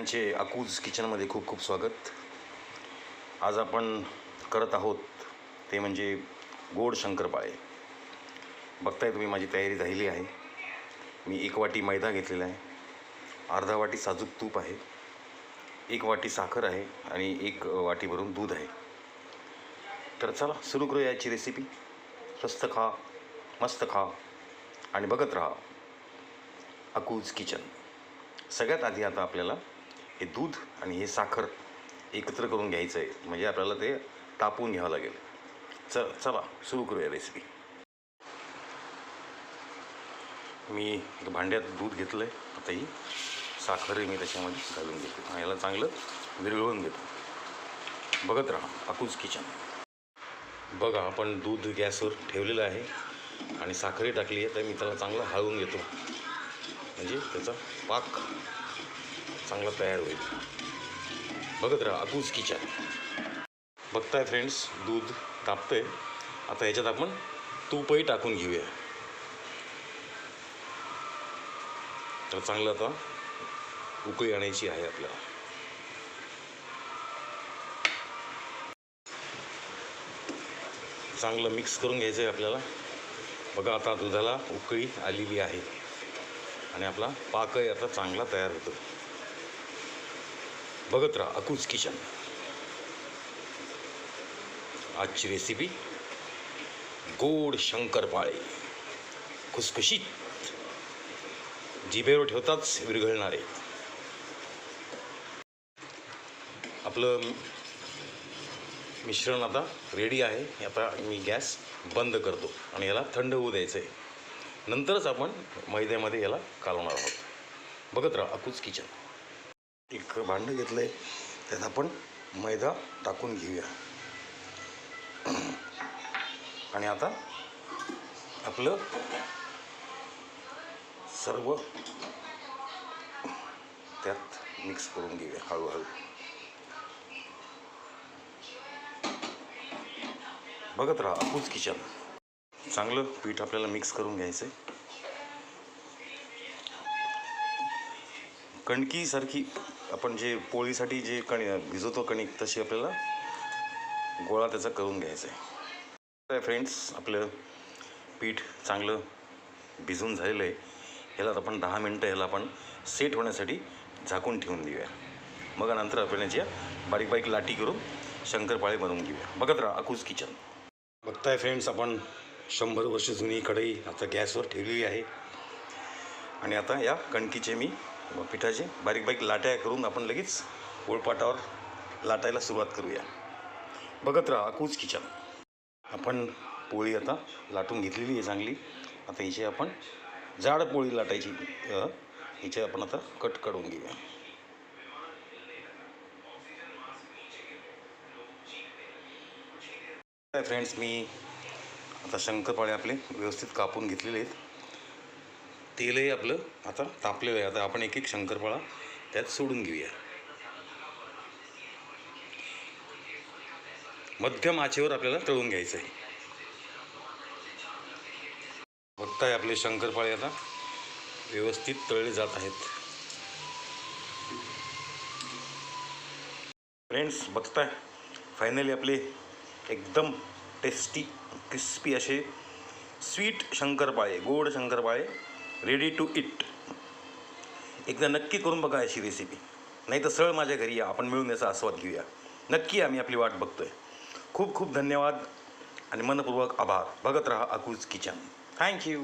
सगळ्यांचे अकूज किचनमध्ये खूप खूप स्वागत. आज आपण करत आहोत ते म्हणजे गोड शंकरपाळे. बघताय तुम्ही माझी तयारी झालेली आहे. मी एक वाटी मैदा घेतलेला आहे. अर्धा वाटी साजूक तूप आहे. एक वाटी साखर आहे आणि एक वाटी भरून दूध आहे. तर चला सुरू करूया याची रेसिपी स्वस्त खा मस्त खा आणि बघत राहा. अकूज किचन. सगळ्यात आधी आता आपल्याला हे दूध आणि हे साखर एकत्र करून घ्यायचं आहे म्हणजे आपल्याला ते तापवून घ्यावं लागेल. चल चला सुरू करूया रेसिपी मी भांड्यात दूध घेतलं आहे आता ही मी त्याच्यामध्ये घालून घेतो. आणि याला चांगलं विरघळून घेतो. बघत राहा अकूज किचन बघा आपण दूध गॅसवर ठेवलेलं आहे आणि साखरही टाकली आहे तर मी त्याला चांगलं हळवून घेतो. म्हणजे त्याचा पाक चांगला तयार होईल. बघत राहा अकूज किचन बघताय फ्रेंड्स दूध तापतंय. आता याच्यात आपण तूपही टाकून घेऊया. तर चांगलं आता उकळी आणायची आहे आपल्याला. चांगलं मिक्स करून घ्यायचं आहे आपल्याला. बघा आता दुधाला उकळी आलेली आहे. आणि आपला पाकही आता चांगला तयार होतो बघत राहा अकूज किचन. आजची रेसिपी गोड शंकरपाळे खुसखुशीत. जिभेवर ठेवताच विरघळणारे. आपलं मिश्रण आता रेडी आहे. आता मी गॅस बंद करतो आणि याला थंड होऊ द्यायचं आहे नंतरच आपण मैद्यामध्ये याला कालवणार आहोत. बघत राहा अकूज किचन. एक भांडं घेतलं आहे त्यात आपण मैदा टाकून घेऊया. आणि आता आपलं सर्व त्यात मिक्स करून घेऊया हळूहळू. बघत राहा आपूच किचन. चांगलं पीठ आपल्याला मिक्स करून घ्यायचं आहे कणकीसारखी आपण जे पोळीसाठी जे कणी भिजवतो कणिक तशी आपल्याला गोळा त्याचा करून घ्यायचा आहे. फ्रेंड्स आपलं पीठ चांगलं भिजून झालेलं आहे. ह्याला आपण दहा मिनटं ह्याला आपण सेट होण्यासाठी झाकून ठेवून देऊया. मग नंतर आपण याच्या बारीक बारीक लाटी करून शंकरपाळे बनवून घेऊया. बघत राहा अकूज किचन बघताय फ्रेंड्स आपण शंभर वर्ष जुनी कढई आता गॅसवर ठेवलेली आहे. आणि आता या कणकीचे मी पिठाचे बारीक बारीक लाट्या करून आपण लगेच पोळपाटावर लाटायला सुरुवात करूया. बघत राहा अकूज किचन आपण पोळी आता लाटून घेतलेली आहे चांगली. आता हिची आपण जाड पोळी लाटायची हिचे आपण आता कट काढून घेऊया. फ्रेंड्स मी आता शंकरपाळे आपले व्यवस्थित कापून घेतलेले आहेत. तेलही आपलं आता तापलेलं आहे. आता आपण एक एक शंकरपाळा त्यात सोडून घेऊया. मध्यम आचेवर आपल्याला तळून घ्यायचं आहे. बघताय आपले शंकरपाळे आता व्यवस्थित तळले जात आहेत. फ्रेंड्स बघताय. फायनली आपले एकदम टेस्टी क्रिस्पी असे स्वीट शंकरपाळे गोड शंकरपाळे रेडी टू इट एकदा नक्की करून बघा अशी रेसिपी नाही तर सरळ माझ्या घरी या आपण मिळून याचा आस्वाद घेऊया. नक्की आम्ही आपली वाट बघतोय. खूप खूप धन्यवाद आणि मनपूर्वक आभार. बघत राहा अकूज किचन थँक्यू